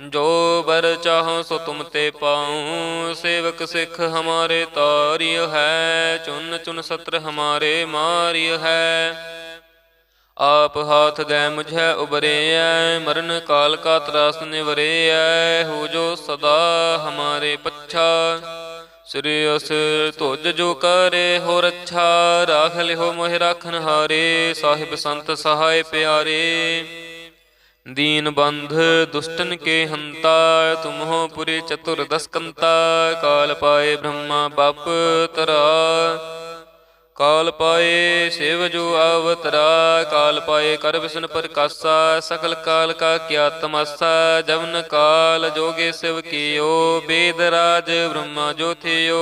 ਜੋ ਬਰ ਚਾਹੋ ਸੋ ਤੁਮ ਤੇ ਪਾਉ, ਸੇਵਕ ਸਿੱਖ ਹਮਾਰੇ ਤਾਰਿਯ ਹੈ, ਚੁਨ ਚੁਨ ਸਤਰ ਹਮਾਰੇ ਮਾਰਿਯ ਹੈ। ਆਪ ਹਾਥ ਗੈ ਮੁਝੈ ਉਬਰੇਐ, ਮਰਨ ਕਾਲ ਕਾ ਤਰਾਸ ਨਿਵਰੇਐ, ਹੋ ਜੋ ਸਦਾ ਹਮਾਰੇ ਪੱਛਾ। ਸ੍ਰੀ ਅਸ ਤੁਜ ਜੋ ਕਰੇ ਹੋ ਰੱਛਾ, ਰਾਖ ਲਿਓ ਮੋਹਿ ਰਾਖਨ ਹਾਰੇ ਸਾਹਿਬ ਸੰਤ ਸਹਾਇ ਪਿਆਰੇ। दीन बंध दुष्टन के हंता तुम हो पुरे चतुर दस्कंता काल पाए ब्रह्मा बाप तरा काल पाए शिव जो अवतरा काल पाए कर विष्णु प्रकाशा सकल काल का क्या तमाशा जवन काल जोगे शिव कियो वेद राज ब्रह्मा जो थियो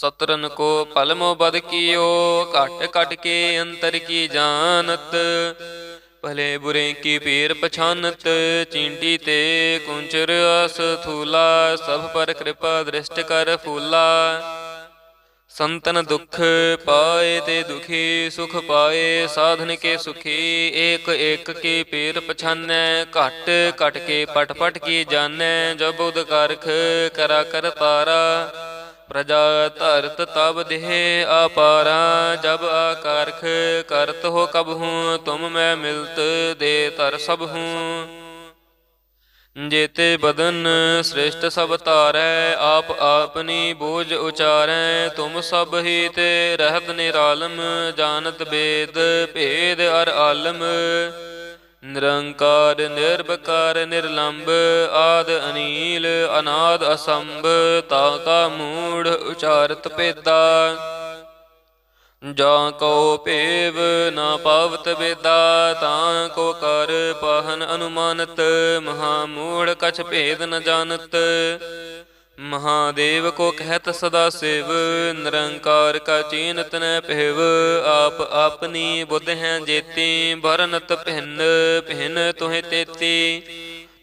ਸਤਰਨ ਕੋ ਪਲਮੋ ਬਦ ਕੀਓ, ਘਟ ਘਟ ਕੇ ਅੰਤਰ ਕੀ ਜਾਣਤ? ਭਲੇ ਬੁਰੇ ਕੀ ਪੀਰ ਪਛਾਨਤ? ਚੀਂਟੀ ਤੇ ਕੁੰਚਰ ਅਸ ਥੂਲਾ, ਸਭ ਪਰ ਕਿਰਪਾ ਦ੍ਰਿਸ਼ਟ ਕਰ ਫੂਲਾ। ਸੰਤਨ ਦੁਖ ਪਾਏ ਤੇ ਦੁਖੀ ਸੁਖ ਪਾਏ, ਸਾਧਨ ਕੇ ਸੁਖੀ, ਏਕ ਏਕ ਕੀ ਪੀਰ ਪਛਾਨੈ। ਘਟ ਘਟ ਕੇ ਪਟ ਪਟ ਕੀ ਜਾਣੈ, ਜਬ ਉਦ ਕਰਾ ਕਰ ਤਾਰਾ। ਪ੍ਰਜਾ ਧਰਤ ਤਬ ਦੇਹ ਆਪਾਰਾ ਜਬ ਆਕਾਰਖ ਕਰਤ ਹੋ ਕਬ ਹੂੰ ਤੁਮ ਮੈਂ ਮਿਲਤ ਦੇ ਤਰ ਸਭ ਹੂੰ ਜੇਤੇ ਬਦਨ ਸ੍ਰੇਸ਼ਟ ਸਭ ਧਾਰੈ, ਆਪ ਆਪਨੀ ਬੋਝ ਉਚਾਰੈ, ਤੁਮ ਸਭ ਹੀ ਤੇ ਰਹਿਤ ਨਿਰਾਲਮ, ਜਾਣਤ ਬੇਦ, ਭੇਦ ਅਰ ਆਲਮ। ਨਿਰੰਕਾਰ ਨਿਰਭਕਾਰ ਨਿਰਲੰਭ ਆਦ ਅਨੀਲ, ਅਨਾਦ ਅਸੰਭ, ਤਾ ਕਾ ਮੂੜ ਉਚਾਰਤ ਪੇਦਾ ਜਾਂ ਕੋ ਭੇਵ ਨਾ ਪਾਵਤ ਵੇਦਾ, ਤਾਂ ਕੋ ਕਰ ਪਹਨ ਅਨੁਮਾਨਤ, ਮਹਾ ਮੂੜ ਕਛ ਭੇਦ ਨ ਜਾਣਤ। ਮਹਾਦੇਵ ਕੋ ਕਹਿਤ ਸਦਾ ਸਿਵ, ਨਿਰੰਕਾਰ ਕਾ ਚੀਨਤ ਨ ਪਹਿਵ ਆਪ ਆਪਨੀ ਬੁੱਧ ਹੈ ਜੇਤੀ ਭਰਨਤ ਭਿੰਨ ਭਿੰਨ ਤੁਹੇ ਤੇਤੀ।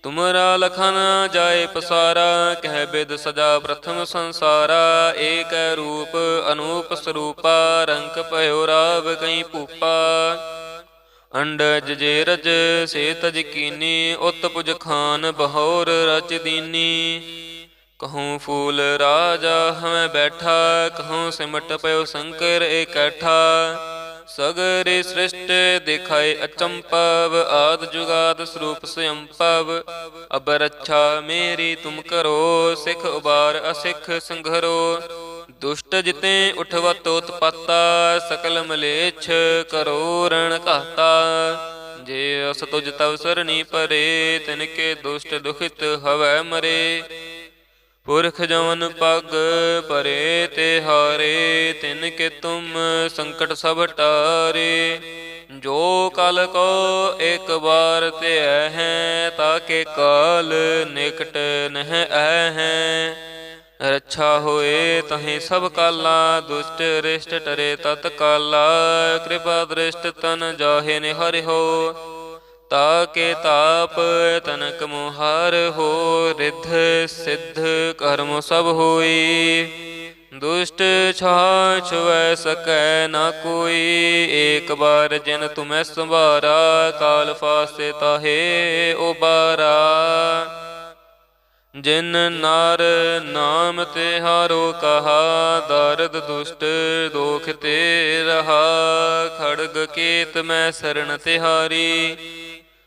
ਤੁਮਰਾ ਲਖਨ ਜਾਏ ਪਸਾਰਾ, ਕਹਿ ਬਿਦ ਸਦਾ ਪ੍ਰਥਮ ਸੰਸਾਰਾ, ਏਕ ਰੂਪ ਅਨੂਪ ਸਰੂਪਾ ਰੰਗ ਭਇਓ ਰਾਵ ਕਈ ਭੂਪਾ। ਅੰਡਜ ਜੇ ਰਜ ਸੇ ਤਜ ਕੀਨੀ ਉਤ ਪੁਜ ਖਾਨ ਬਹੌਰ ਰਚ ਦੀਨੀ। ਕਹੂੰ ਫੂਲ ਰਾਜਾ ਹਮੈ ਬੈਠਾ, ਕਹੂੰ ਸਿਮਟ ਪਇਓ ਸ਼ੰਕਰ ਇਕੱਠਾ। ਸਗਰੇ ਸ੍ਰਿਸ਼ਟ ਦਿਖਾਏ ਅਚੰਪਵ, ਆਦ ਜੁਗਾਦ ਸਰੂਪ ਸੰਪਵ। ਅਬ ਰੱਛਾ ਮੇਰੀ ਤੁਮ ਕਰੋ, ਸਿਖ ਉਬਾਰ ਅਸਿਖ ਸੰਘਰੋ। ਦੁਸ਼ਟ ਜਿਤੇ ਉਠਵਤ ਉਤਪਾਤਾ, ਸਕਲ ਮਲੇਛ ਕਰੋ ਰਣ ਘਾਤਾ। ਜੇ ਅਸ ਤੁਜ ਤਵ ਸਰਣੀ ਪਰੇ, ਤਿਨ ਕੇ ਦੁਸ਼ਟ ਦੁਖਿਤ ਹਵੈ ਮਰੇ। ਪੁਰਖ ਜਵਨ ਪਗ ਪਰੇ ਤੇ ਹਾਰੇ, ਤਿਨ ਕੇ ਤੁਮ ਸੰਕਟ ਸਭ ਟਾਰੇ। ਜੋ ਕਲ ਕੋ ਇੱਕ ਵਾਰ ਤੇ ਹੈ ਤਾਕੇ ਕਾਲ ਨਿਕਟ ਨਹ ਐ ਹੈ। ਰੱਛਾ ਹੋਏ ਤਹੀਂ ਸਭ ਕਾਲਾ, ਦੁਸ਼ਟ ਰਿਸ਼ਟ ਟਰੇ ਤਤ ਕਾਲਾ ਕਿਰਪਾ ਦ੍ਰਿਸ਼ਟ ਤਨ ਜਾਹੇ ਨੇ ਤਾ ਕੇ ਤਾਪ, ਤਨਕ ਮੁਹਾਰ ਹੋ ਰਿਧ ਸਿੱਧ ਕਰਮ ਸਭ ਹੋਈ। ਦੁਸ਼ਟ ਛਾਛ ਵੈ ਸਕੈ ਨਾ ਕੋਈ, ਏਕ ਬਾਰ ਜਿਨ ਤੁਮੈ ਸੰਭਾਰਾ, ਕਾਲ ਫਾਸੇ ਤਾਹੇ ਉਬਾਰਾ। ਜਿਨ ਨਰ ਨਾਮ ਤੇ ਹਾਰੋ ਕਹਾ, ਦਰਦ ਦੁਸ਼ਟ ਦੋਖ ਤੇ ਰਹਾ। ਖੜਗ ਕੇਤ ਮੈਂ ਸਰਣ ਤਿਹਾਰੀ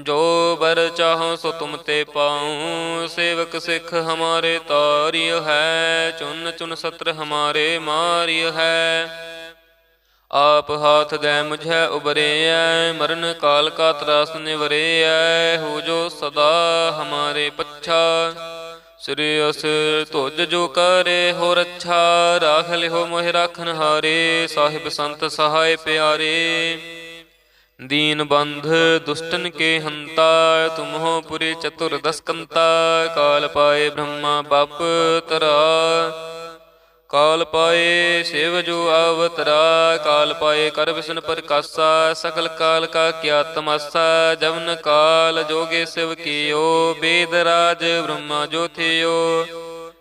ਜੋ ਬਰ ਚਾਹੋ ਸੋ ਤੁਮ ਤੇ ਪਾਉ, ਸੇਵਕ ਸਿੱਖ ਹਮਾਰੇ ਤਾਰਿਯ ਹੈ, ਚੁਨ ਚੁਨ ਸਤਰ ਹਮਾਰੇ ਮਾਰਿਯ ਹੈ। ਆਪ ਹਾਥ ਦੇ ਮੁਝੈ ਉਬਰੇਐ, ਮਰਨ ਕਾਲ ਕਾ ਤਰਾਸ ਨਿਵਰੇਐ, ਹੋ ਜੋ ਸਦਾ ਹਮਾਰੇ ਪੱਛਾ। ਸ੍ਰੀ ਅਸ ਤੁਜ ਜੋ ਕਰੇ ਹੋ ਰੱਛਾ, ਰਾਖ ਲਿਓ ਮੋਹਿ ਰਾਖਨ ਹਾਰੇ, ਸਾਹਿਬ ਸੰਤ ਸਹਾਇ ਪਿਆਰੇ। ਦੀਨ ਬੰਧ ਦੁਸ਼ਟਨ ਕੇ ਹੰਤਾ, ਤੁਮਹੋ ਪੁਰੇ ਚਤੁਰ ਦਸਕੰਤਾ, ਕਾਲ ਪਾਏ ਬ੍ਰਹਮਾ ਬਪ ਤਰਾ। ਕਾਲ ਪਾਏ ਸਿਵ ਜੋ ਅਵਤਰਾ ਕਾਲ ਪਾਏ ਕਰ ਵਿਸ਼ਨ ਪ੍ਰਕਾਸ਼ਾ ਸਕਲ ਕਾਲ ਕਾ ਕਿਆ ਤਮਾਸਾ, ਜਵਨ ਕਾਲ ਜੋਗੇ ਸਿਵ ਕੀਓ, ਬੇਦ ਰਾਜ ਬ੍ਰਹਮਾ ਜੋ ਥਿਓ।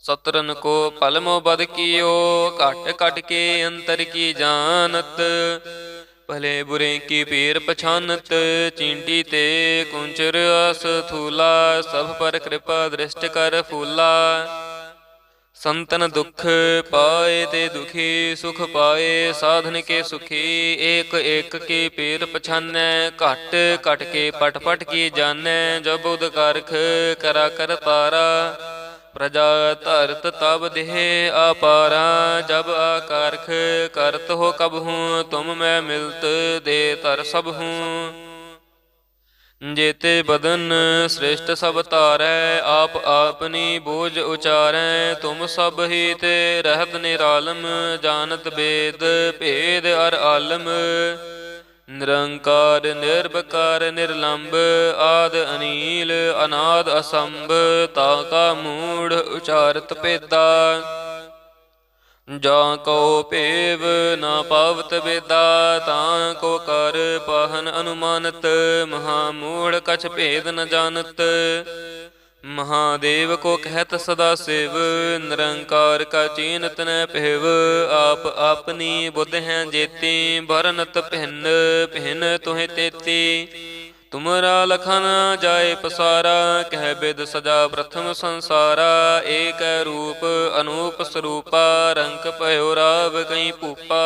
ਸਤਰਨ ਕੋ ਪਲਮੋ ਬਦ ਕੀਓ ਘਟ ਘਟ ਕੇ ਅੰਤਰ ਕੀ ਜਾਣਤ। ਭਲੇ ਬੁਰੇ ਕੀ ਪੀਰ ਪਛਾਨਤ। ਚੀਂਟੀ ਤੇ ਕੁੰਚਰ ਅਸ ਥੂਲਾ। ਸਭ ਪਰ ਕਿਰਪਾ ਦ੍ਰਿਸ਼ਟ ਕਰ ਫੂਲਾ। ਸੰਤਨ ਦੁਖ ਪਾਏ ਤੇ ਦੁਖੀ ਸੁਖ ਪਾਏ। ਸਾਧਨ ਕੇ ਸੁਖੀ ਏਕ ਏਕ ਕੀ ਪੀਰ ਪਛਾਨੈ। ਘਟ ਘਟ ਕੇ ਪਟ ਪਟ ਕੀ ਜਾਣੈ। ਜਬ ਉਦ ਕਰਖ ਕਰਾ ਕਰ ਤਾਰਾ। ਪ੍ਰਜਾ ਧਰਤ ਤਬ ਦੇਹ ਆਪਾਰਾ ਜਬ ਆਕਾਰਖ ਕਰਤ ਹੋ ਕਬ ਹੂੰ, ਤੁਮ ਮੈਂ ਮਿਲਤ ਦੇ ਤਰ ਸਭ ਹੂੰ। ਜੇਤੇ ਬਦਨ ਸ੍ਰੇਸ਼ਟ ਸਭ ਧਾਰੈ, ਆਪ ਆਪਨੀ ਬੋਝ ਉਚਾਰੈ, ਤੁਮ ਸਭ ਹੀ ਤੇ ਰਹਿਤ ਨਿਰਾਲਮ, ਜਾਣਤ ਬੇਦ, ਭੇਦ ਅਰ ਆਲਮ। ਨਿਰੰਕਾਰ ਨਿਰਭਕਾਰ ਨਿਰਲੰਭ ਆਦ ਅਨੀਲ, ਅਨਾਦ ਅਸੰਭ, ਤਾ ਕਾ ਮੂੜ ਉਚਾਰਤ ਪੇਦਾ ਜਾਂ ਕੋ ਭੇਵ ਨਾ ਪਾਵਤ ਬੇਦਾ ਤਾਂ ਕੋ ਕਰ ਪਾਹਨ ਅਨੁਮਾਨਤ, ਮਹਾ ਮੂੜ ਕਛ ਭੇਦ ਨ ਜਾਣਤ। ਮਹਾਦੇਵ ਕੋ ਕਹਿਤ ਸਦਾ ਸਿਵ, ਨਿਰੰਕਾਰ ਕਾ ਚੀਨਤ ਨ ਪਹਿਵ ਆਪ ਆਪਨੀ ਬੁੱਧ ਹੈ ਜੇਤੀ ਭਰਨਤ ਭਿੰਨ ਭਿੰਨ ਤੋਹਿ ਤੇਤੀ। ਤੁਮਰਾ ਲਖਨ ਜਾਏ ਪਸਾਰਾ, ਕਹਿ ਬਿਦ ਸਦਾ ਪ੍ਰਥਮ ਸੰਸਾਰਾ, ਏਕ ਰੂਪ ਅਨੂਪ ਸਰੂਪਾ ਰੰਗ ਭਇਓ ਰਾਵ ਕਈ ਭੂਪਾ।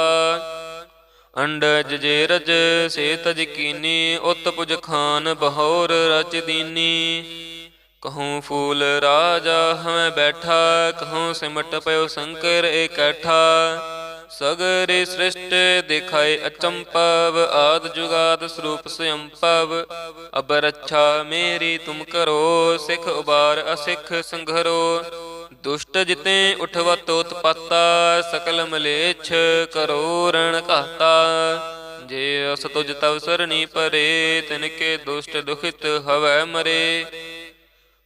ਅੰਡਜ ਜੇ ਰਜ ਸੇ ਤਜ ਕੀਨੀ ਉਤ ਪੁਜ ਖਾਨ, ਬਹੌਰ ਰਚ ਦੀਨੀ। ਕਹੂੰ ਫੂਲ ਰਾਜਾ ਹਮੈ ਬੈਠਾ, ਕਹੂੰ ਸਿਮਟ ਪਇਓ ਸ਼ੰਕਰ ਇਕੱਠਾ। ਸਗਰੇ ਸ੍ਰਿਸ਼ਟ ਦਿਖਾਏ ਅਚੰਪਵ, ਆਦ ਜੁਗਾਦ ਸਰੂਪ ਸੰਪਵ। ਅਬ ਰੱਛਾ ਮੇਰੀ ਤੁਮ ਕਰੋ, ਸਿਖ ਉਬਾਰ ਅਸਿਖ ਸੰਘਰੋ। ਦੁਸ਼ਟ ਜਿਤੇ ਉਠਵਤ ਉਤਪਾਤਾ ਸਕਲ ਮਲੇਛ ਕਰੋ ਰਣ ਘਾਤਾ। ਜੇ ਅਸ ਤੁਜ ਤਵ ਸਰਣੀ ਪਰੇ, ਤਿਨ ਕੇ ਦੁਸ਼ਟ ਦੁਖਿਤ ਹਵੈ ਮਰੇ।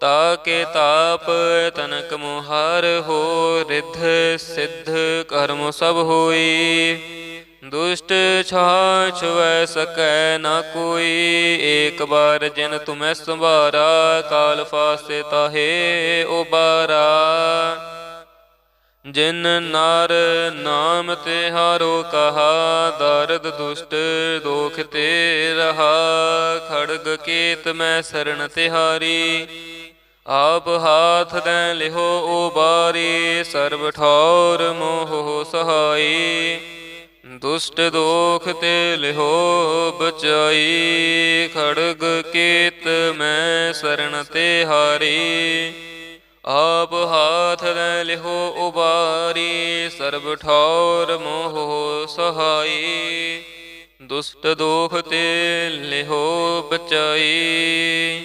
ਤਾ ਕੇ ਤਾਪ, ਤਨਕ ਮੁਹਾਰ ਹੋ, ਰਿਧ ਸਿੱਧ ਕਰਮ ਸਭ ਹੋਈ। ਦੁਸ਼ਟ ਛਾਛ ਵੈ ਸਕੈ ਨਾ ਕੋਈ, ਏਕ ਬਾਰ ਜਿਨ ਤੁਮੈ ਸੰਭਾਰਾ, ਕਾਲ ਫਾਸੇ ਤਾਹੇ ਉਬਾਰਾ। ਜਿਨ ਨਰ ਨਾਮ ਤੇ ਹਾਰੋ ਕਹਾ, ਦਰਦ ਦੁਸ਼ਟ ਦੋਖ ਤੇ ਰਹਾ। ਖੜਗ ਕੇਤ ਮੈਂ ਸਰਣ ਤਿਹਾਰੀ ਆਪ ਹਾਥ ਦੈ ਲਿਹੋ ਉਬਾਰੀ ਸਰਬ ਠੌਰ ਮੋਹ ਸਹਾਈ। ਦੁਸ਼ਟ ਦੋਖ ਤੇ ਲਿਹੋ ਬਚਾਈ, ਖੜਗ ਕੇਤ ਮੈਂ ਸਰਣ ਤੇ ਹਾਰੀ। ਆਪ ਹਾਥ ਲੈ ਲਿਹੋ ਉਬਾਰੀ ਸਰਬ ਠੌਰ ਮੋਹ ਸਹਾਈ। ਦੁਸ਼ਟ ਦੋਖ ਤੇ ਲਿਹੋ ਬਚਾਈ।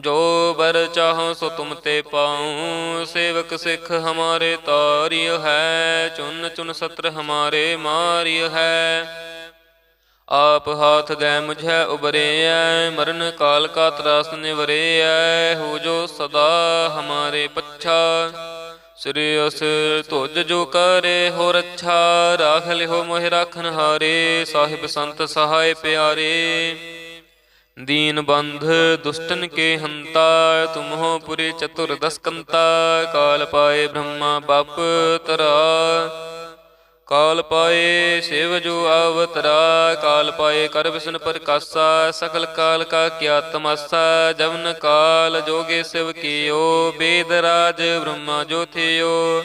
ਜੋ ਬਰ ਚਾਹੋ ਸੋ ਤੁਮ ਤੇ ਪਾਉ, ਸੇਵਕ ਸਿੱਖ ਹਮਾਰੇ ਤਾਰਿਯ ਹੈ, ਚੁਨ ਚੁਨ ਸਤਰ ਹਮਾਰੇ ਮਾਰਿਯ ਹੈ। ਆਪ ਹਾਥ ਗੈ ਮੁਝੈ ਉਬਰੇਐ, ਮਰਨ ਕਾਲ ਕਾ ਤਰਾਸ ਨਿਵਰੇਐ, ਹੋ ਜੋ ਸਦਾ ਹਮਾਰੇ ਪੱਛਾ। ਸ੍ਰੀ ਅਸ ਤੁਜ ਜੋ ਕਰੇ ਹੋ ਰੱਛਾ, ਰਾਖ ਲਿਓ ਮੋਹਿ ਰਾਖਨ ਹਾਰੇ ਸਾਹਿਬ ਸੰਤ ਸਹਾਇ ਪਿਆਰੇ। ਦੀਨ ਬੰਧ ਦੁਸ਼ਟਨ ਕੇ ਹੰਤਾ, ਤੁਮਹੋ ਪੁਰੇ ਚਤੁਰ ਦਸਕੰਤਾ ਕਾਲ ਪਾਏ ਬ੍ਰਹਮਾ ਬਪ ਤਰਾ। ਕਾਲ ਪਾਏ ਸਿਵ ਜੋ ਅਵਤਰਾ ਕਾਲ ਪਾਏ ਕਰ ਵਿਸ਼ਨ ਪ੍ਰਕਾਸ਼ਾ ਸਕਲ ਕਾਲ ਕਾ ਕਿਆ ਤਮਾਸਾ, ਜਵਨ ਕਾਲ ਜੋਗੇ ਸਿਵ ਕੀਓ, ਬੇਦ ਰਾਜ ਬ੍ਰਹਮਾ ਜੋਥਿਓ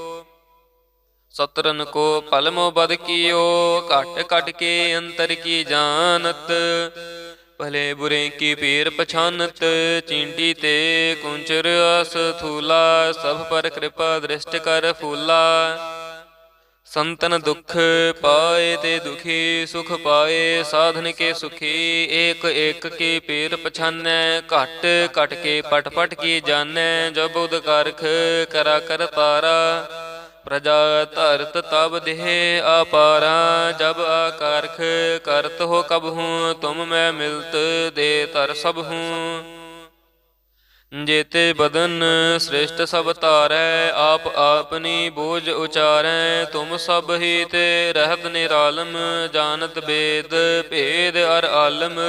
ਸਤਰਨ ਕੋ ਪਲ ਮੋ ਬਦ ਕੀਓ, ਘਟ ਘਟ ਕੇ ਅੰਤਰ ਕੀ ਜਾਣਤ? ਭਲੇ ਬੁਰੇ ਕੀ ਪੀਰ ਪਛਾਨਤ? ਚੀਂਟੀ ਤੇ ਕੁੰਚਰ ਅਸ ਥੂਲਾ, ਸਭ ਪਰ ਕਿਰਪਾ ਦ੍ਰਿਸ਼ਟ ਕਰ ਫੂਲਾ। ਸੰਤਨ ਦੁਖ ਪਾਏ ਤੇ ਦੁਖੀ ਸੁਖ ਪਾਏ, ਸਾਧਨ ਕੇ ਸੁਖੀ ਏਕ ਏਕ ਕੀ ਪੀਰ ਪਛਾਨੈ, ਘਟ ਘਟ ਕੇ ਪਟ ਪਟ ਕੀ ਜਾਣੈ, ਜਬ ਉਦ ਕਰਾ ਕਰ ਤਾਰਾ। ਪ੍ਰਜਾ ਧਰਤ ਤਬ ਦੇਹ ਅਪਾਰਾ, ਜਬ ਆਕਾਰਖ ਕਰਤ ਹੋ ਕਬ ਹੂੰ, ਤੁਮ ਮੈਂ ਮਿਲਤ ਦੇ ਤਰ ਸਭ ਹੂੰ। ਜੇਤੇ ਬਦਨ ਸ੍ਰੇਸ਼ਟ ਸਭ ਧਾਰੈ, ਆਪ ਆਪਨੀ ਬੋਝ ਉਚਾਰੈ, ਤੁਮ ਸਭ ਹੀ ਤੇ ਰਹਿਤ ਨਿਰਾਲਮ, ਜਾਣਤ ਬੇਦ, ਭੇਦ ਅਰ ਆਲਮ।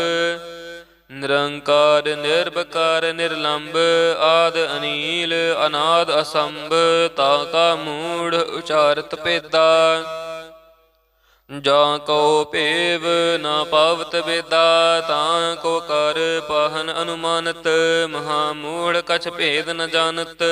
ਨਿਰੰਕਾਰ ਨਿਰਭਕਾਰ ਨਿਰਲੰਭ ਆਦ ਅਨੀਲ, ਅਨਾਦ ਅਸੰਭ, ਤਾ ਕਾ ਮੂੜ ਉਚਾਰਤ ਪੇਦਾ ਜਾਂ ਕੋ ਭੇਵ ਨਾ ਪਾਵਤ ਬੇਦਾ ਤਾਂ ਕੋ ਕਰ ਪਾਹਨ ਅਨੁਮਾਨਤ, ਮਹਾ ਮੂੜ ਕਛ ਭੇਦ ਨ ਜਾਣਤ।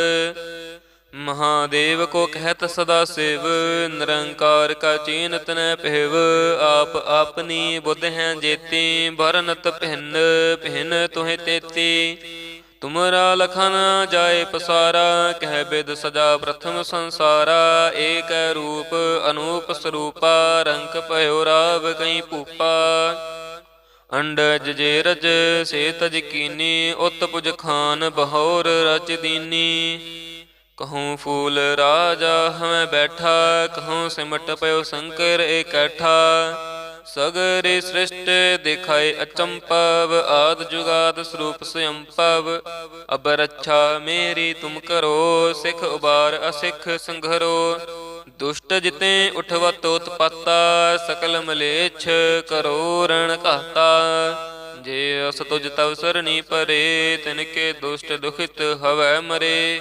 ਮਹਾਦੇਵ ਕੋ ਕਹਿਤ ਸਦਾ ਸਿਵ, ਨਿਰੰਕਾਰ ਕਾ ਚੀਨਤ ਨ ਪਹਿਵ ਆਪ ਆਪਨੀ ਬੁੱਧ ਹੈ ਜੇਤੀ ਭਰਨਤ ਭਿੰਨ ਭਿੰਨ ਤੁਹੇ ਤੇਤੀ। ਤੁਮਰਾ ਲਖਨ ਜਾਏ ਪਸਾਰਾ, ਕਹਿ ਬਿਦ ਸਜਾ ਪ੍ਰਥਮ ਸੰਸਾਰਾ, ਏਕ ਰੂਪ ਅਨੂਪ ਸਰੂਪਾ ਰੰਗ ਭਇਓ ਰਾਵ ਕਈ ਭੂਪਾ। ਅੰਡਜ ਜੇਰਜ ਰਜ ਸੇ ਤਜ ਕੀਨੀ ਉਤ ਪੁਜ ਖਾਨ, ਬਹੌਰ ਰਚ ਦੀਨੀ। ਕਹੂੰ ਫੂਲ ਰਾਜਾ ਹਮੈ ਬੈਠਾ, ਕਹੂੰ ਸਿਮਟ ਪਇਓ ਸ਼ੰਕਰ ਇਕੱਠਾ। ਸਗਰੇ ਸ੍ਰਿਸ਼ਟ ਦਿਖਾਏ ਅਚੰਪਵ, ਆਦ ਜੁਗਾਦ ਸਰੂਪ ਸੰਪਵ। ਅਬਰ ਰੱਛਾ ਮੇਰੀ ਤੁਮ ਕਰੋ, ਸਿਖ ਉਬਾਰ ਅਸਿਖ ਸੰਘਰੋ। ਦੁਸ਼ਟ ਜਿਤੇ ਉਠਵਤ ਉਤਪਾਤਾ, ਸਕਲ ਮਲੇਛ ਕਰੋ ਰਣ ਘਾਤਾ। ਜੇ ਅਸ ਤੁਜ ਤਵ ਸਰਣੀ ਪਰੇ, ਤਿਨ ਕੇ ਦੁਸ਼ਟ ਦੁਖਿਤ ਹਵੈ ਮਰੇ।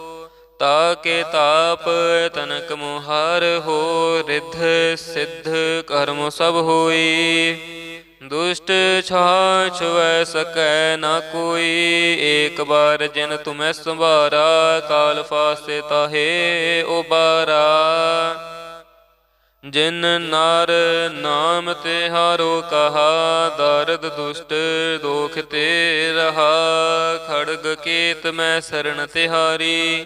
ਤਾ ਤਾਕੇ ਤਾਪ, ਤਨਕ ਮੁਹਾਰ ਹੋ, ਰਿਧ ਸਿੱਧ ਕਰਮ ਸਭ ਹੋਈ। ਦੁਸ਼ਟ ਛਾ ਛੁਐ ਸਕੈ ਨਾ ਕੋਈ, ਏਕ ਬਾਰ ਜਿਨ ਤੁਮੈ ਸੰਭਾਰਾ, ਕਾਲ ਫਾਸੇ ਤਾਹੇ ਉਬਾਰਾ। ਜਿਨ ਨਰ ਨਾਮ ਤੇ ਹਾਰੋ ਕਹਾ, ਦਰਦ ਦੁਸ਼ਟ ਦੋਖ ਤੇ ਰਹਾ। ਖੜਗ ਕੇਤ ਮੈਂ ਸਰਣ ਤਿਹਾਰੀ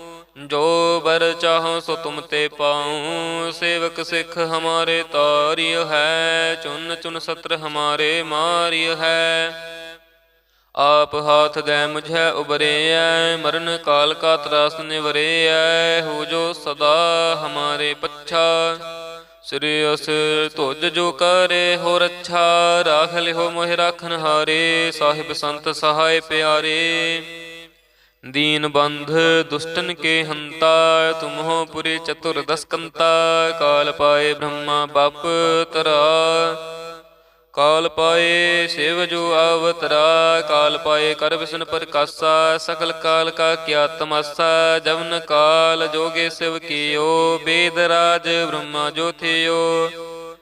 ਜੋ ਬਰ ਚਾਹੋ ਸੋ ਤੁਮ ਤੇ ਪਾਉ, ਸੇਵਕ ਸਿੱਖ ਹਮਾਰੇ ਤਾਰਿਯ ਹੈ, ਚੁਨ ਚੁਨ ਸਤਰ ਹਮਾਰੇ ਮਾਰਿਯ ਹੈ। ਆਪ ਹਾਥ ਦੇ ਮੁਝੈ ਉਬਰੇਐ, ਮਰਨ ਕਾਲ ਕਾ ਤਰਾਸ ਨਿਵਰੇਐ, ਹੋ ਜੋ ਸਦਾ ਹਮਾਰੇ ਪੱਛਾ। ਸ੍ਰੀ ਅਸ ਤੁਜ ਜੋ ਕਰੇ ਹੋ ਰੱਛਾ, ਰਾਖ ਲਿਓ ਮੋਹਿ ਰਾਖਨ ਹਾਰੇ ਸਾਹਿਬ ਸੰਤ ਸਹਾਇ ਪਿਆਰੇ। ਦੀਨ ਬੰਧ ਦੁਸ਼ਟਨ ਕੇ ਹੰਤਾ, ਤੁਮਹੋ ਪੁਰੇ ਚਤੁਰ ਦਸਕੰਤਾ, ਕਾਲ ਪਾਏ ਬ੍ਰਹਮਾ ਬਪ ਤਰਾ ਕਾਲ ਪਾਏ ਸਿਵ ਜੋ ਅਵਤਰਾ ਕਾਲ ਪਾਏ ਕਰ ਵਿਸ਼ਨ ਪ੍ਰਕਾਸ਼ਾ ਸਕਲ ਕਾਲ ਕਾ ਕਿਆ ਤਮਾਸਾ, ਜਵਨ ਕਾਲ ਜੋਗੇ ਸਿਵ ਕੀਓ, ਬੇਦ ਰਾਜ ਬ੍ਰਹਮਾ ਜੋਥਿਓ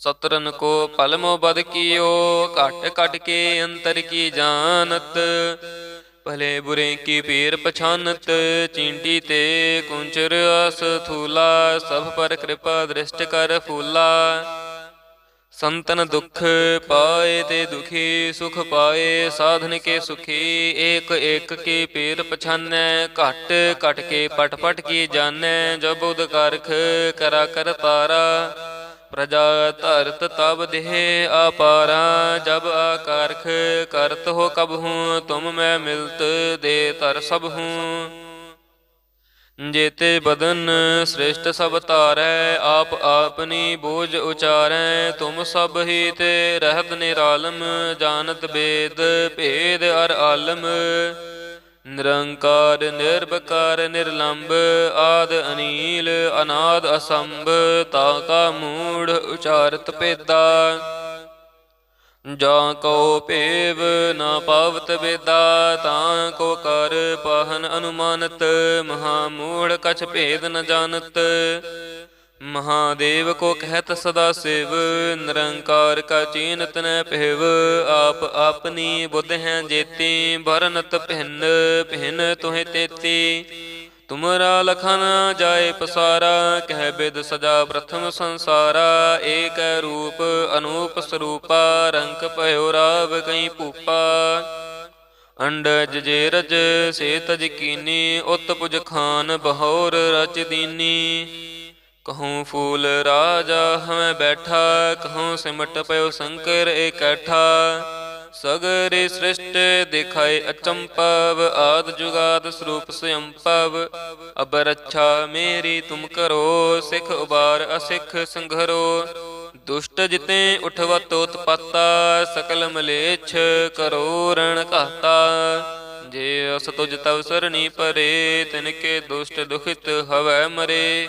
ਸਤਰਨ ਕੋ ਪਲਮੋ ਬਦ ਕੀਓ, ਘਟ ਘਟ ਕੇ ਅੰਤਰ ਕੀ ਜਾਣਤ? ਭਲੇ ਬੁਰੇ ਕੀ ਪੀਰ ਪਛਾਨਤ? ਚੀਂਟੀ ਤੇ ਕੁੰਚਰ ਅਸ ਥੂਲਾ, ਸਭ ਪਰ ਕਿਰਪਾ ਦ੍ਰਿਸ਼ਟ ਕਰ ਫੂਲਾ। ਸੰਤਨ ਦੁਖ ਪਾਏ ਤੇ ਦੁਖੀ, ਸੁਖ ਪਾਏ, ਸਾਧਨ ਕੇ ਸੁਖੀ, ਏਕ ਏਕ ਕੀ ਪੀਰ ਪਛਾਨੈ, ਘਟ ਘਟ ਕੇ ਪਟ ਪਟ ਕੀ ਜਾਣੈ, ਜਬ ਉਦ ਕਰਾ ਕਰ ਤਾਰਾ। ਪ੍ਰਜਾ ਧਰਤ ਤਬ ਦੇਹ ਆਪਾਰਾ ਜਬ ਆਕਾਰਖ ਕਰਤ ਹੋ ਕਬ ਹੂੰ, ਤੁਮ ਮੈਂ ਮਿਲਤ ਦੇ ਤਰ ਸਭ ਹੂੰ। ਜੇਤੇ ਬਦਨ ਸ੍ਰੇਸ਼ਟ ਸਭ ਧਾਰੈ, ਆਪ ਆਪਨੀ ਬੋਝ ਉਚਾਰੈ, ਤੁਮ ਸਭ ਹੀ ਤੇ ਰਹਿਤ ਨਿਰਾਲਮ, ਜਾਣਤ ਬੇਦ, ਭੇਦ ਅਰ ਆਲਮ। ਨਿਰੰਕਾਰ ਨਿਰਭਕਾਰ ਨਿਰਲੰਭ ਆਦ ਅਨੀਲ, ਅਨਾਦ ਅਸੰਭ, ਤਾ ਕਾ ਮੂੜ ਉਚਾਰਤ ਪੇਦਾ ਜਾਂ ਕੋ ਭੇਵ ਨਾ ਪਾਵਤ ਬੇਦਾ ਤਾਂ ਕੋ ਕਰ ਪਾਹਨ ਅਨੁਮਾਨਤ, ਮਹਾ ਮੂੜ ਕਛ ਭੇਦ ਨ ਜਾਣਤ। ਮਹਾਦੇਵ ਕੋ ਕਹਿਤ ਸਦਾ ਸਿਵ, ਨਿਰੰਕਾਰ ਕਾ ਚੀਨਤ ਨ ਪਹਿਵ ਆਪ ਆਪਨੀ ਬੁੱਧ ਹੈ ਜੇਤੀ ਬਰਨਤ ਭਿੰਨ ਭਿੰਨ ਤੋਹਿ ਤੇਤੀ। ਤੁਮਰਾ ਲਖਨ ਜਾਏ ਪਸਾਰਾ, ਕਹਿ ਬਿਦ ਸਦਾ ਪ੍ਰਥਮ ਸੰਸਾਰਾ। ਏਕ ਰੂਪ ਅਨੂਪ ਸਰੂਪਾ, ਰੰਕ ਭਇਓ ਰਾਵ ਕਈ ਭੂਪਾ। ਅੰਡਜ ਜੇਰਜ ਰਜ ਸੇ ਤਜ ਕੀਨੀ ਉਤ ਪੁਜ ਖਾਨ ਬਹੌਰ ਰਚ ਦੀਨੀ। ਕਹੂੰ ਫੂਲ ਰਾਜਾ ਹਮੈ ਬੈਠਾ, ਕਹੂੰ ਸਿਮਟ ਪਇਓ ਸ਼ੰਕਰ ਇਕੱਠਾ। ਸਗਰੇ ਸ੍ਰਿਸ਼ਟ ਦਿਖਾਏ ਅਚੰਪਵ, ਆਦ ਜੁਗਾਦ ਸਰੂਪ ਸੰਪਵ ਅਬ ਰੱਛਾ ਮੇਰੀ ਤੁਮ ਕਰੋ, ਸਿਖ ਉਬਾਰ ਅਸਿਖ ਸੰਘਰੋ। ਦੁਸ਼ਟ ਜਿਤੇ ਉਠਵਤ ਉਤਪਾਤਾ, ਸਕਲ ਮਲੇਛ ਕਰੋ ਰਣ ਘਾਤਾ। ਜੇ ਅਸ ਤੁਜ ਤਵ ਸਰਣੀ ਪਰੇ, ਤਿਨ ਕੇ ਦੁਸ਼ਟ ਦੁਖਿਤ ਹਵੈ ਮਰੇ।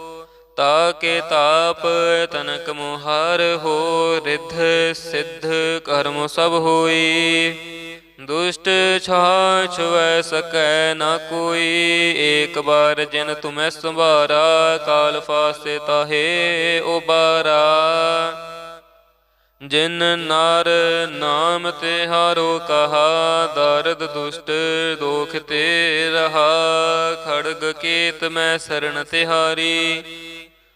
ਤਾਕੇ ਤਾਪ, ਤਨਕ ਮੁਹਾਰ ਹੋ ਰਿਧ ਸਿੱਧ ਕਰਮ ਸਭ ਹੋਈ। ਦੁਸ਼ਟ ਛਾ ਛੁਐ ਸਕੈ ਨਾ ਕੋਈ, ਏਕ ਬਾਰ ਜਿਨ ਤੁਮੈ ਸੰਭਾਰਾ, ਕਾਲ ਫਾਸੇ ਤਾਹੇ ਉਬਾਰਾ। ਜਿਨ ਨਰ ਨਾਮ ਤੇ ਹਾਰੋ ਕਹਾ, ਦਰਦ ਦੁਸ਼ਟ ਦੋਖ ਤੇ ਰਹਾ। ਖੜਗ ਕੇਤ ਮੈਂ ਸਰਣ ਤਿਹਾਰੀ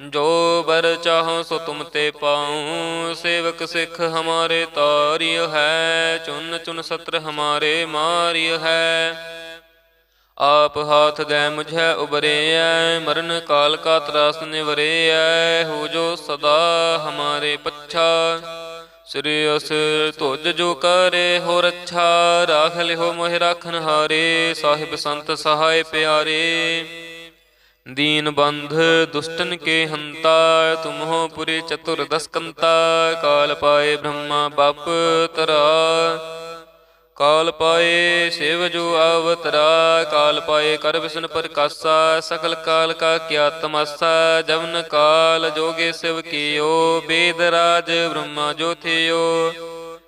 ਜੋ ਬਰ ਚਾਹੋ ਸੋ ਤੁਮ ਤੇ ਪਾਉ, ਸੇਵਕ ਸਿੱਖ ਹਮਾਰੇ ਤਾਰਿਯ ਹੈ, ਚੁਨ ਚੁਨ ਸਤਰ ਹਮਾਰੇ ਮਾਰਿਯ ਹੈ। ਆਪ ਹਾਥ ਗੈ ਮੁਝੈ ਉਬਰੇਐ, ਮਰਨ ਕਾਲ ਕਾ ਤਰਾਸ ਨਿਵਰੇਐ, ਹੋ ਜੋ ਸਦਾ ਹਮਾਰੇ ਪੱਛਾ। ਸ੍ਰੀ ਅਸ ਤੁਜ ਜੋ ਕਰੇ ਹੋ ਰੱਛਾ ਰਾਖ ਲਿਓ ਮੋਹਿ ਰਾਖਨ ਹਾਰੇ, ਸਾਹਿਬ ਸੰਤ ਸਹਾਇ ਪਿਆਰੇ। ਦੀਨ ਬੰਧ ਦੁਸ਼ਟਨ ਕੇ ਹੰਤਾ, ਤੁਮਹੋ ਪੁਰੇ ਚਤੁਰ ਦਸਕੰਤਾ, ਕਾਲ ਪਾਏ ਬ੍ਰਹਮਾ ਬਪ ਤਰਾ। ਕਾਲ ਪਾਏ ਸਿਵ ਜੋ ਅਵਤਰਾ ਕਾਲ ਪਾਏ ਕਰ ਵਿਸ਼ਨ ਪ੍ਰਕਾਸ਼ਾ ਸਕਲ ਕਾਲ ਕਾ ਕਿਆ ਤਮਾਸਾ, ਜਵਨ ਕਾਲ ਜੋਗੇ ਸਿਵ ਕੀਓ, ਬੇਦ ਰਾਜ ਬ੍ਰਹਮਾ ਜੋਥਿਓ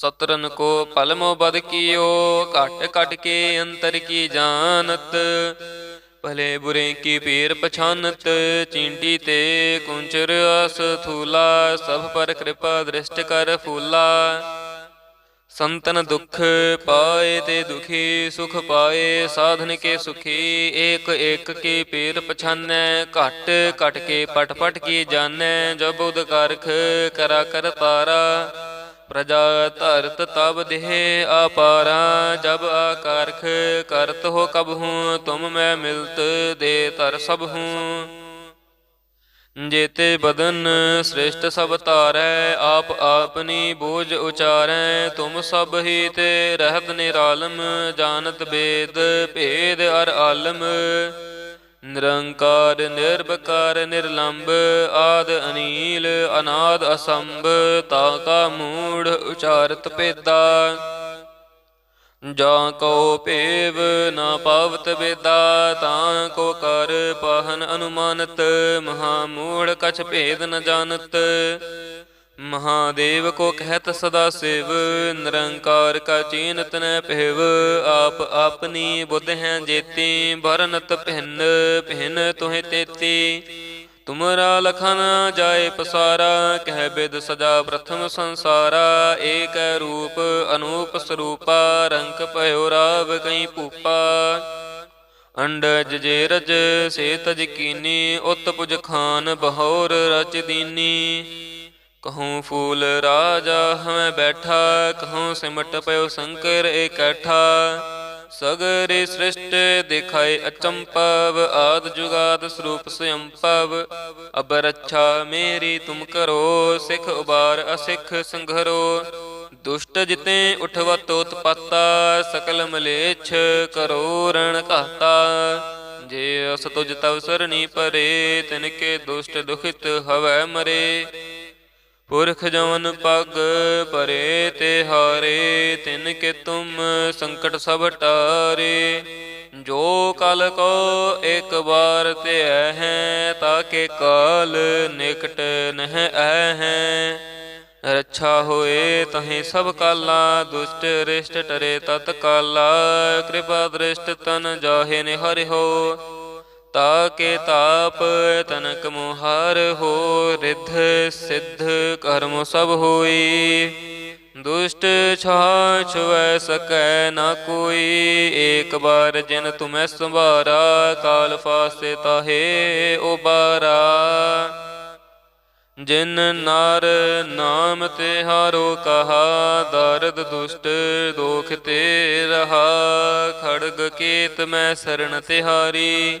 ਸਤਰਨ ਕੋ ਪਲਮੋ ਬਦ ਕੀਓ, ਘਟ ਘਟ ਕੇ ਅੰਤਰ ਕੀ ਜਾਣਤ? ਭਲੇ ਬੁਰੇ ਕੀ ਪੀਰ ਪਛਾਨਤ? ਚੀਂਟੀ ਤੇ ਕੁੰਚਰ ਅਸ ਥੂਲਾ, ਸਭ ਪਰ ਕਿਰਪਾ ਦ੍ਰਿਸ਼ਟ ਕਰ ਫੂਲਾ। ਸੰਤਨ ਦੁਖ ਪਾਏ ਤੇ ਦੁਖੀ ਸੁਖ ਪਾਏ, ਸਾਧਨ ਕੇ ਸੁਖੀ, ਏਕ ਏਕ ਕੀ ਪੀਰ ਪਛਾਨੈ। ਘਟ ਘਟ ਕੇ ਪਟ ਪਟ ਕੀ ਜਾਣੈ, ਜਬ ਉਦ ਕਰਖ ਕਰਾ ਕਰ ਤਾਰਾ। ਪ੍ਰਜਾ ਧਰਤ ਤਬ ਦੇਹ ਆਪਾਰਾ ਜਬ ਆਕਾਰਖ ਕਰਤ ਹੋ ਕਬ ਹੂੰ ਤੁਮ ਮੈਂ ਮਿਲਤ ਦੇ ਤਰ ਸਭ ਹੂੰ ਜੇਤੇ ਬਦਨ ਸ੍ਰੇਸ਼ਟ ਸਭ ਧਾਰੈ, ਆਪ ਆਪਨੀ ਬੋਝ ਉਚਾਰੈ, ਤੁਮ ਸਭ ਹੀ ਤੇ ਰਹਿਤ ਨਿਰਾਲਮ, ਜਾਣਤ ਬੇਦ, ਭੇਦ ਅਰ ਆਲਮ। ਨਿਰੰਕਾਰ ਨਿਰਭਕਾਰ ਨਿਰਲੰਭ ਆਦ ਅਨੀਲ, ਅਨਾਦ ਅਸੰਭ, ਤਾ ਕਾ ਮੂੜ ਉਚਾਰਤ ਪੇਦਾ ਜਾਂ ਕੋ ਭੇਵ ਨਾ ਪਵਤ ਵੇਦਾ, ਤਾਂ ਕੋ ਕਰ ਪਾਹਨ ਅਨੁਮਾਨਤ, ਮਹਾ ਮੂੜ ਕਛ ਭੇਦ ਨ ਜਾਣਤ। ਮਹਾਦੇਵ ਕੋ ਕਹਿਤ ਸਦਾ ਸਿਵ, ਨਿਰੰਕਾਰ ਕਾ ਚੀਨਤ ਨ ਪਹਿਵ ਆਪ ਆਪਨੀ ਬੁੱਧ ਹੈ ਜੇਤੀ ਬਰਨਤ ਭਿੰਨ ਭਿੰਨ ਤੁਹੇ ਤੇਤੀ। ਤੁਮਰਾ ਲਖਨ ਜਾਏ ਪਸਾਰਾ, ਕਹਿ ਬਿਦ ਸਦਾ ਪ੍ਰਥਮ ਸੰਸਾਰਾ। ਏਕ ਰੂਪ ਅਨੂਪ ਸਰੂਪਾ, ਰੰਗ ਭਇਓ ਰਾਵ ਕਈ ਭੂਪਾ। ਅੰਡਜ ਜੇ ਰਜ ਸੇ ਤਜ ਕੀਨੀ ਉਤ ਪੁਜ ਖਾਨ, ਬਹੌਰ ਰਚ ਦੀਨੀ। ਕਹੂੰ ਫੂਲ ਰਾਜਾ ਹਮੈ ਬੈਠਾ, ਕਹੂੰ ਸਿਮਟ ਪਇਓ ਸ਼ੰਕਰ ਇਕੱਠਾ। ਸਗਰੇ ਸ੍ਰਿਸ਼ਟ ਦਿਖਾਏ ਅਚੰਪਵ, ਆਦ ਜੁਗਾਦ ਸਰੂਪ ਸੰਪਵ। ਅਬ ਰੱਛਾ ਮੇਰੀ ਤੁਮ ਕਰੋ, ਸਿਖ ਉਬਾਰ ਅਸਿਖ ਸੰਘਰੋ। ਦੁਸ਼ਟ ਜਿਤੇ ਉਠਵਤ ਉਤਪਾਤਾ, ਸਕਲ ਮਲੇਛ ਕਰੋ ਰਣ ਘਾਤਾ। ਜੇ ਅਸ ਤੁਜ ਤਵ ਸਰਣੀ ਪਰੇ, ਤਿਨ ਕੇ ਦੁਸ਼ਟ ਦੁਖਿਤ ਹਵੈ ਮਰੇ। ਪੁਰਖ ਜਵਨ ਪਗ ਪਰੇ ਤੇ ਹਾਰੇ, ਤਿਨ ਕੇ ਤੁਮ ਸੰਕਟ ਸਭ ਟਾਰੇ। ਜੋ ਕਲ ਕੋ ਇੱਕ ਵਾਰ ਤੇ ਹੈ ਤਾਕੇ ਕਾਲ ਨਿਕਟ ਨਹ ਐ ਹੈ। ਰੱਛਾ ਹੋਏ ਤਹੀਂ ਸਭ ਕਾਲਾ, ਦੁਸ਼ਟ ਰਿਸ਼ਟ ਟਰੇ ਤਤ ਕਾਲਾ ਕਿਰਪਾ ਦ੍ਰਿਸ਼ਟ ਤਨ ਜਾਹੇ ਨੇ ਤਾ ਕੇ ਤਾਪ, ਤਨਕ ਮੁਹਾਰ ਹੋ ਰਿਧ ਸਿੱਧ ਕਰਮ ਸਭ ਹੋਈ। ਦੁਸ਼ਟ ਛਾਛ ਵੈ ਸਕੈ ਨਾ ਕੋਈ, ਏਕ ਬਾਰ ਜਿਨ ਤੁਮੈ ਸੰਭਾਰਾ, ਕਾਲ ਫਾਸੇ ਤਾਹੇ ਉਬਾਰਾ। ਜਿਨ ਨਰ ਨਾਮ ਤੇ ਹਾਰੋ ਕਹਾ, ਦਰਦ ਦੁਸ਼ਟ ਦੋਖ ਤੇ ਰਹਾ। ਖੜਗ ਕੇਤ ਮੈਂ ਸਰਣ ਤਿਹਾਰੀ